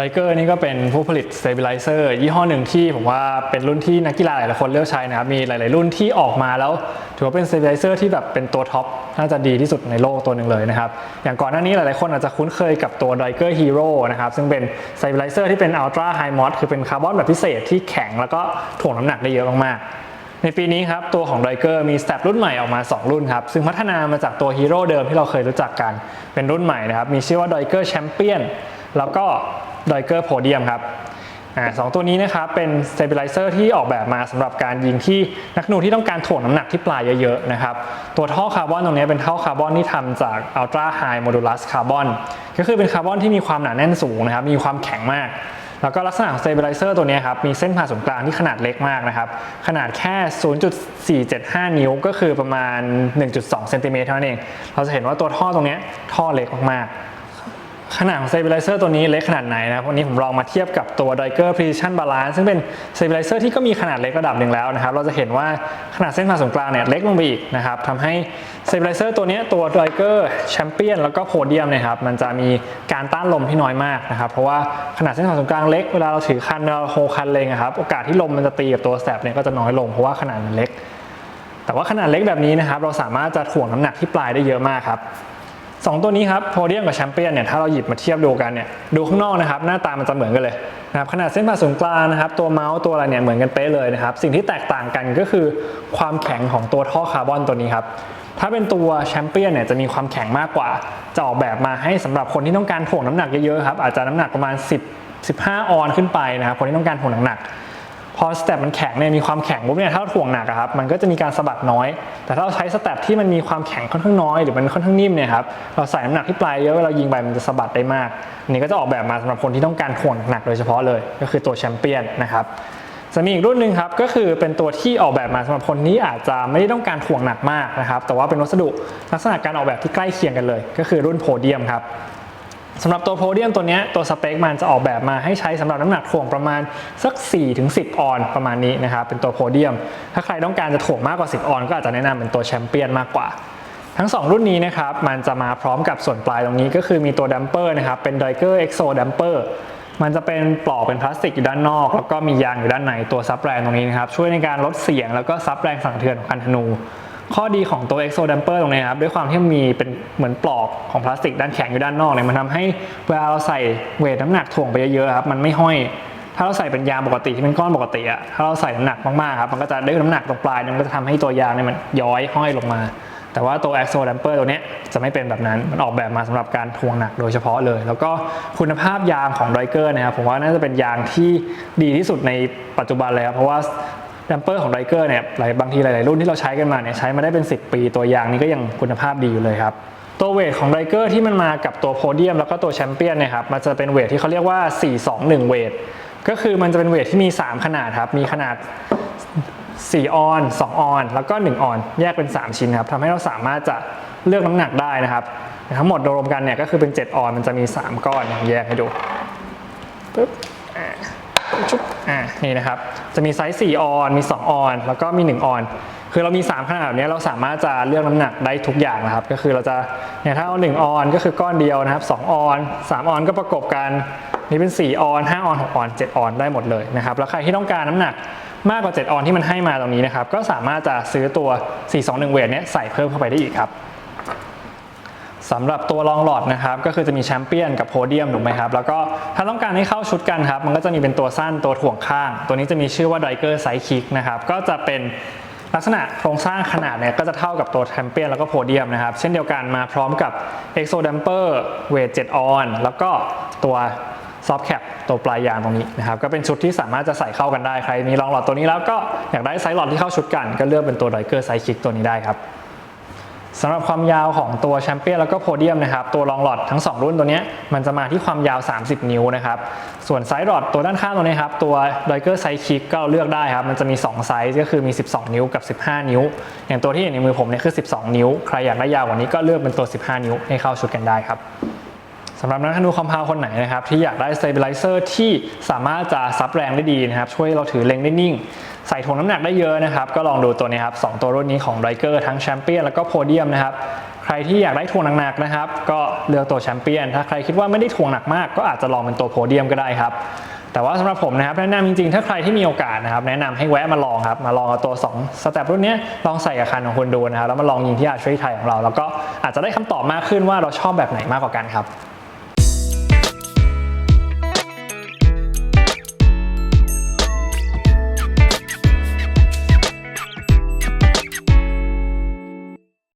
ไรเกอร์นี่ก็เป็นผู้ผลิต Stabilizer ยี่ห้อหนึ่งที่ผมว่าเป็นรุ่นที่นักกีฬาหลายๆคนเลือกใช้นะครับ มีหลาย ๆ รุ่นที่ออกมาแล้ว ถือว่าเป็น Stabilizer ที่แบบเป็นตัวท็อปน่าจะดีที่สุดในโลกตัวหนึ่งเลยนะครับ อย่างก่อนหน้านี้หลาย ๆ คนอาจจะคุ้นเคยกับตัว r i k e r Hero นะครับ ซึ่งเป็น Stabilizer ที่เป็น Ultra High Mod คือเป็นคาร์บอนแบบพิเศษที่แข็งแล้วก็ถ่วงน้ำหนักได้เยอะมาก ๆในปีนี้ครับ ตัวของ r i k e r มีสเตปรุ่นใหม่ออกมา 2 รุ่นครับ ซึ่งพัฒนามาจากตัว Hero เดิมที่เราเคยรู้จักกัน เป็นรุ่นใหม่นะครับ มีชื่อว่า r i k e r Champion แล้วก็ r i k e r Podium ครับอสองตัวนี้นะครับเป็น stabilizer ที่ออกแบบมาสำหรับการยิงที่นักหนูที่ต้องการถ่วงน้ำหนักที่ปลายเยอะๆนะครับตัวท่อคาร์บอนตรงนี้เป็นท่อคาร์บอนที่ทำจาก ultra high modulus carbon ก็คือเป็นคาร์บอนที่มีความหนาแน่นสูงนะครับมีความแข็งมาก แล้วก็ลักษณะของ stabilizer ตัวนี้ครับมีเส้นผ่าศูนย์กลางที่ขนาดเล็กมากนะครับขนาดแค่ 0.475 นิ้วก็คือประมาณ 1.2เซนติเมตรเท่านั้นเองเราจะเห็นว่าตัวท่อตรงนี้ท่อเล็กมากๆ ขนาดของ stabilizer ตัวนี้เล็กขนาดไหนนะวันนี้ผมลองมาเทียบกับตัว d i k e r Precision Balance ซึ่งเป็น stabilizer ที่ก็มีขนาดเล็กระดับหนึ่งแล้วนะครับ เราจะเห็นว่าขนาดเส้นผ่าศูนย์กลางเนี่ยเล็กลงไปอีกนะครับทำให้ stabilizer ตัวนี้ตัว d i k e r Champion แล้วก็ Podium เนะครับ มันจะมีการต้านลมที่น้อยมากนะครับ เพราะว่าขนาดเส้นผ่าศูนย์กลางเล็ก เวลาเราถือคันเราโฮคันเลงอะครับ โอกาสที่ลมมันจะตีกับตัวแสบเนี่ยก็จะน้อยลงเพราะว่าขนาดมันเล็ก แต่ว่าขนาดเล็กแบบนี้นะครับ เราสามารถจะถ่วงน้ำหนักที่ปลายได้เยอะมากครับ สองตัวนี้ครับโพเดียมกับแชมเปี้ยนเนี่ยถ้าเราหยิบมาเทียบดูกันเนี่ยดูข้างนอกนะครับหน้าตามันจะเหมือนกันเลยนะครับขนาดเส้นผ่าศูนย์กลางนะครับตัวเมาส์ตัวอะไรเนี่ยเหมือนกันเป๊ะเลยนะครับสิ่งที่แตกต่างกันก็คือความแข็งของตัวท่อคาร์บอนตัวนี้ครับถ้าเป็นตัวแชมเปี้ยนเนี่ยจะมีความแข็งมากกว่า จะออกแบบมาให้สำหรับคนที่ต้องการถ่วงน้ำหนักเยอะๆครับอาจจะน้ำหนักประมาณ 10 15 ออนขึ้นไปนะครับคนที่ต้องการถ่วงหนัก พอสเต็ปมันแข็งเนี่ยมีความแข็งปุ๊บเนี่ยถ้าเราถ่วงหนักครับมันก็จะมีการสะบัดน้อย แต่ถ้าเราใช้สเต็ปที่มันมีความแข็งค่อนข้างน้อยหรือมันค่อนข้างนิ่มเนี่ยครับเราใส่น้ำหนักที่ปลายเยอะเวลายิงไปมันจะสะบัดได้มากนนี้ก็จะออกแบบมาสำหรับคนที่ต้องการถ่วงหนักโดยเฉพาะเลย ก็คือตัวแชมเปี้ยนนะครับจะมีอีกรุ่นหนึ่งครับก็คือเป็นตัวที่ออกแบบมาสำหรับคนที่อาจจะไม่ได้ต้องการถ่วงหนักมากนะครับแต่ว่าเป็นวัสดุลักษณะการออกแบบที่ใกล้เคียงกันเลย ก็คือรุ่นโพเดียมครับ สำหรับตัวโพเดียมตัวนี้ตัวสเปคมันจะออกแบบมาให้ใช้สำหรับน้ำหนักถ่วงประมาณสัก 4-10 ออนประมาณนี้นะครับเป็นตัวโพเดียม ถ้าใครต้องการจะถ่วงมากกว่า 10 ออน ก็อาจจะแนะนำเป็นตัวแชมเปี้ยนมากกว่า ทั้ง 2 รุ่นนี้นะครับมันจะมาพร้อมกับส่วนปลายตรงนี้ก็คือมีตัวดัมเปอร์นะครับเป็น d i k e r Exo Damper มันจะเป็นปลอกเป็นพลาสติกอยู่ด้านนอก แล้วก็มียางอยู่ด้านในตัวซับแรงตรงนี้นะครับช่วยในการลดเสียงแล้วก็ซับแรงสั่นสะเทือนของคันธนู ข้อดีของตัว Exo Damper ตรงนี้ครับด้วยความที่มันมีเป็นเหมือนปลอกของพลาสติกด้านแข็งอยู่ด้านนอกเนี่ยมันทำให้เวลาเราใส่เวทน้ำหนักถ่วงไปเยอะๆครับมันไม่ห้อย ถ้าเราใส่เป็นยางปกติที่เป็นก้อนปกติอะถ้าเราใส่น้ำหนักมากๆครับมันก็จะได้น้ำหนักตรงปลายมันก็จะทำให้ตัวยางเนี่ยมันย้อยห้อยลงมา แต่ว่าตัว Exo Damper ตัวนี้จะไม่เป็นแบบนั้นมันออกแบบมาสำหรับการทวงหนักโดยเฉพาะเลย แล้วก็คุณภาพยางของ d i k e r นะครับผมว่าน่าจะเป็นยางที่ดีที่สุดในปัจจุบันเลยครับเพราะว่า ดัมเปอร์ของไดเกอร์เนี่ยหลายบางทีหลาย ๆ รุ่นที่เราใช้กันมาเนี่ยใช้มาได้เป็น 10 ปีตัวยางนี้ก็ยังคุณภาพดีอยู่เลยครับตัวเวทของไดเกอร์ที่มันมากับตัวโพเดียมแล้วก็ตัวแชมเปี้ยนเนะครับมันจะเป็นเวทที่เขาเรียกว่า 421 เวทก็คือมันจะเป็นเวทที่มี 3 ขนาดครับมีขนาด 4 ออน 2 ออน แล้วก็ 1 ออน แยกเป็น 3 ชิ้นครับทำให้เราสามารถจะเลือกน้ำหนักได้นะครับ ทั้งหมดรวมกันเนี่ยก็คือเป็น 7 ออนมันจะมี 3 ก้อนแยกให้ดูปึ๊บอ่าชุบ อ่านี่นะครับ จะมีไซส์4ออนมี 2 ออน แล้วก็มี 1 ออน คือเรามี 3 ขนาดแบบนี้เราสามารถจะเลือกน้ำหนักได้ทุกอย่างนะครับ ก็คือเราจะเนี่ยถ้าเอา1ออนก็คือก้อนเดียวนะครับ2ออน3ออนก็ประกบกันนี่เป็น 4 ออน 5 ออน 6 ออน 7 ออนได้หมดเลยนะครับ แล้วใครที่ต้องการน้ำหนักมากกว่า 7 ออนที่มันให้มาตรงนี้นะครับ ก็สามารถจะซื้อตัว 421 เวทเนี้ยใส่เพิ่มเข้าไปได้อีกครับ สำหรับตัวรองหลอดนะครับก็คือจะมีแชมเปี้ยนกับโพเดียมถูกไหมครับแล้วก็ถ้าต้องการให้เข้าชุดกันครับมันก็จะมีเป็นตัวสั้นตัวถ่วงข้าง ตัวนี้จะมีชื่อว่า d i k e r Side Kick นะครับก็จะเป็นลักษณะโครงสร้างขนาดเนี่ยก็จะเท่ากับตัวแชมเปี้ยนแล้วก็โพเดียมนะครับเช่นเดียวกันมาพร้อมกับ Exo Damper เวท7ออนแล้วก็ตัวซอฟแคปตัวปลายยางตรงนี้นะครับก็เป็นชุดที่สามารถจะใส่เข้ากันได้ใครมีรองหลอดตัวนี้แล้วก็อยากได้ไซส์หลอดที่เข้าชุดกัน ก็เลือกเป็นตัว d i k e r Side Kick ตัวนี้ได้ครับ สำหรับความยาวของตัวแชมเปี้ยนแล้วก็โพเดียมนะครับตัวรองหลอดทั้ง 2 รุ่นตัวนี้มันจะมาที่ความยาว 30 นิ้วนะครับส่วนไซส์หลอดตัวด้านข้างตัวนี้ครับตัว d i k e r Side Kick ก็เลือกได้ครับมันจะมี 2 ไซส์ก็คือมี 12 นิ้วกับ 15 นิ้ว อย่างตัวที่อยู่ในมือผมเนี่ยคือ 12 นิ้ว ใครอยากได้ยาวกว่านี้ก็เลือกเป็นตัว 15 นิ้วให้เข้าชุดกันได้ครับ สำหรับนักธนูคอมพาวคนไหนนะครับที่อยากได้ stabilizer ที่สามารถจะซับแรงได้ดีนะครับช่วยเราถือเล็งได้นิ่ง ใส่ถ่วงน้ำหนักได้เยอะนะครับก็ลองดูตัวนี้ครับสองตัวรุ่นนี้ของ r i k e r ทั้งแชมเปี้ยนแล้วก็โพเดียมนะครับใครที่อยากได้ถ่วงหนักๆนะครับก็เลือกตัวแชมเปี้ยนถ้าใครคิดว่าไม่ได้ถ่วงหนักมาก ก็อาจจะลองเป็นตัวโพเดียมก็ได้ครับแต่ว่าสำหรับผมนะครับแนะนำจริงๆ ถ้าใครที่มีโอกาสนะครับแนะนำให้แวะมาลองครับมาลองเอาตัว 2 สเต็ปรุ่นนี้ลองใส่กับคันของคุณดูนะครับแล้วมาลองยิงที่อาร์ชไทยของเรา แล้วก็อาจจะได้คำตอบมากขึ้นว่าเราชอบแบบไหนมากกว่ากันครับ